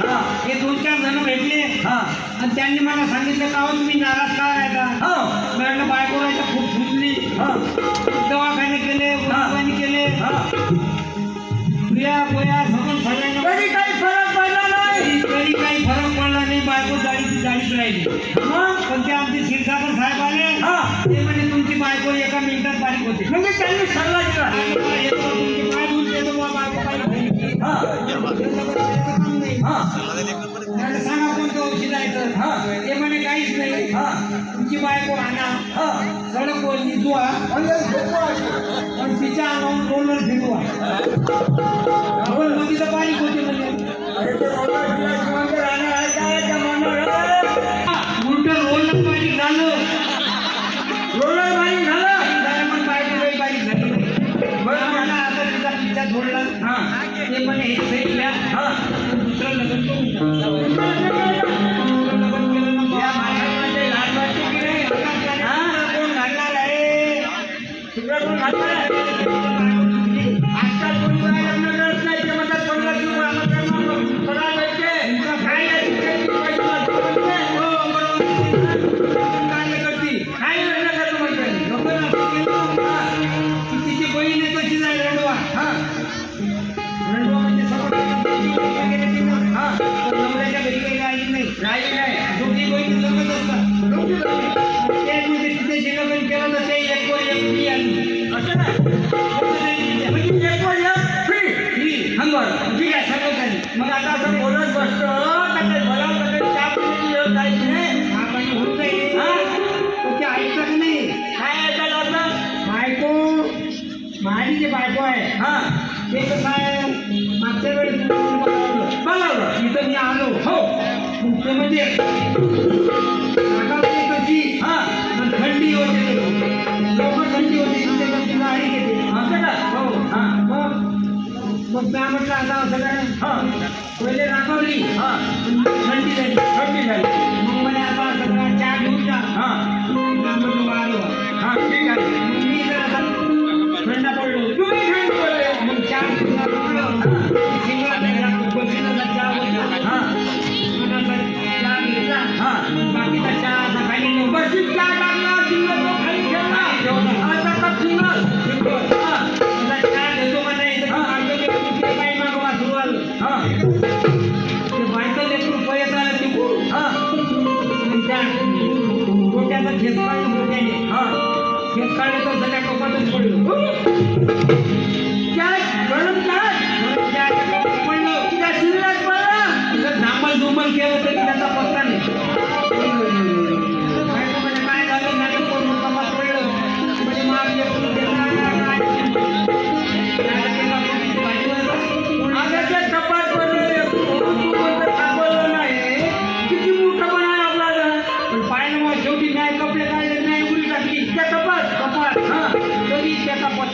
हा. दोन चार जण भेटले. हा. आणि त्यांनी मला सांगितलं का हो तुम्ही नाराज का राहता हा. म्हटलं बायको राहायचं खूप सुटली हा. दवाखाने केले दवाखाने केले. हा. प्रिया पोया सगळं सगळ्यांना तरी काही फरक पडला नाही. तरी काही फरक पडला नाही बायको जाळीची जाळीच राहिली. पण ते आमचे क्षीरसागर साहेब आले. हा. ते म्हणजे तुमची बायको एका मिनिटात बारीक होते. म्हणजे त्यांनी सल्ला दिला. तुमचे पाय धुवून देतो बा, बायको हा. नाही. सांगा कोणतं औषध आहे तर. हा. ते म्हणे काहीच नाही. हा. तुमची बायको आणा. हा. सडक वर निजवा. पण तिच्या अंगावर रोलर फिरवा मध्ये तर बारीक होते म्हणजे? उलट रोलर बारीक झालं. रोलर बारीक झालं. पण बायको काही बारीक झाली. बरं. मला आता तिचा पिच्छा सोडला हा. ते म्हणे हे हा. दुसरं मग आता असं बोलत बसतो काही बोलावं काही नाही? आपण होऊन जाईल हा? पण ते नाही काय ऐकायला होतं? बायको माझी जी बायको आहे हा, ते कसं आहे मागच्या वेळेस मी बोलावलं. इथं मी आलो हो. मग म्हणजे मग म्हटलं आता हा, पहिले राखवली हा. थंडी झाली थंडी झाली.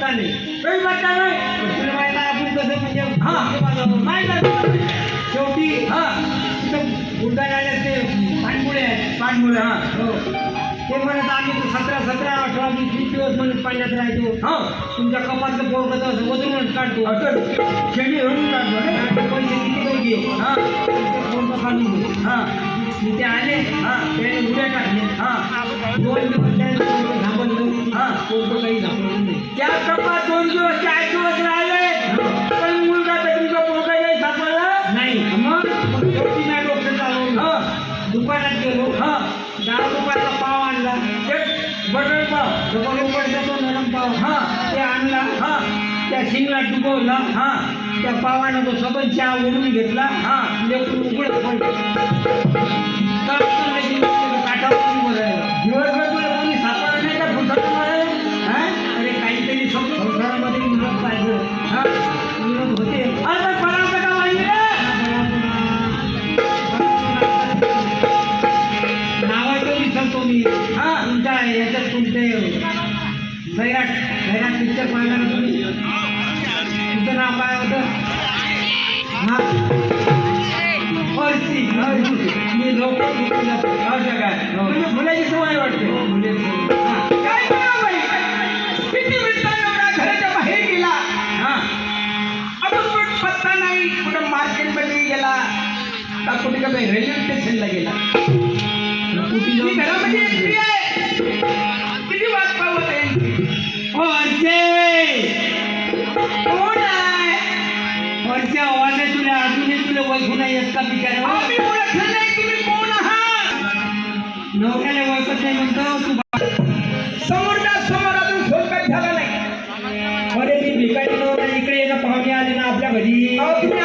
पत्ता नाही काही वाटतं नाही? पण तुला माहिती आहे आपण कसं म्हणजे हा. नाही का? शेवटी हा. तिथं बुलढाण्याला ते पाणपुळे आहेत पाठमुलं, हा. हो ते म्हणत आम्ही तर सतरा सतरा अठरा वीस वीस दिवस म्हणत पाण्यात राहतो हो. तुमच्या कपातलं पोरगत असं वजूनच काढतो होऊन काढतो पैसे किती घे हा, काढून हा, मी आले हा. त्याने उड्या टाकल्या हा. दोन दिवस हा. काही थांबवलं नाही त्या कपाट दोन दिवस चार दिवस राहिले त्या शिंगला डुबवला हा. त्या पावानं तो सबन चहा ओढून घेतला हा. लेकरू उघडत दिवसभर तुला कोणी सापडलं नाही फुटामध्ये हा? अरे काहीतरी संसारामध्ये पाहिजे. हा? विरोध होते. अरे नावाचं विसरतो मी. हा. तुमच्या याच्यात तुमचे सैराट सैराट पिक्चर पाहिला ना तुम्ही तुझं नाव काय होतं? हो, हा फरशी मी लोक काय? मुलाची वाटते. मुलाची काय बाहेर गेला? हा. अजून पण नाही. कुठं मार्केटमध्ये गेला? का कुठे का रेल्वे स्टेशनला गेला? कुठे घरामध्ये पाहुणे आले ना आपल्या घरी आपल्या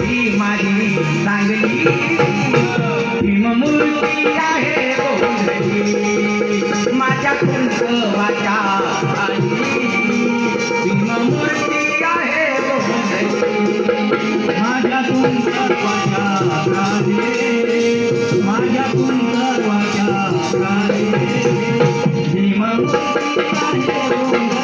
ही माझी चांगली भीममूर्ती आहे माझ्या कुंच वाचा भीममूर्ती आहे माझ्या कुंच माझ्या कुंच वाचा भीममूर्ती आहे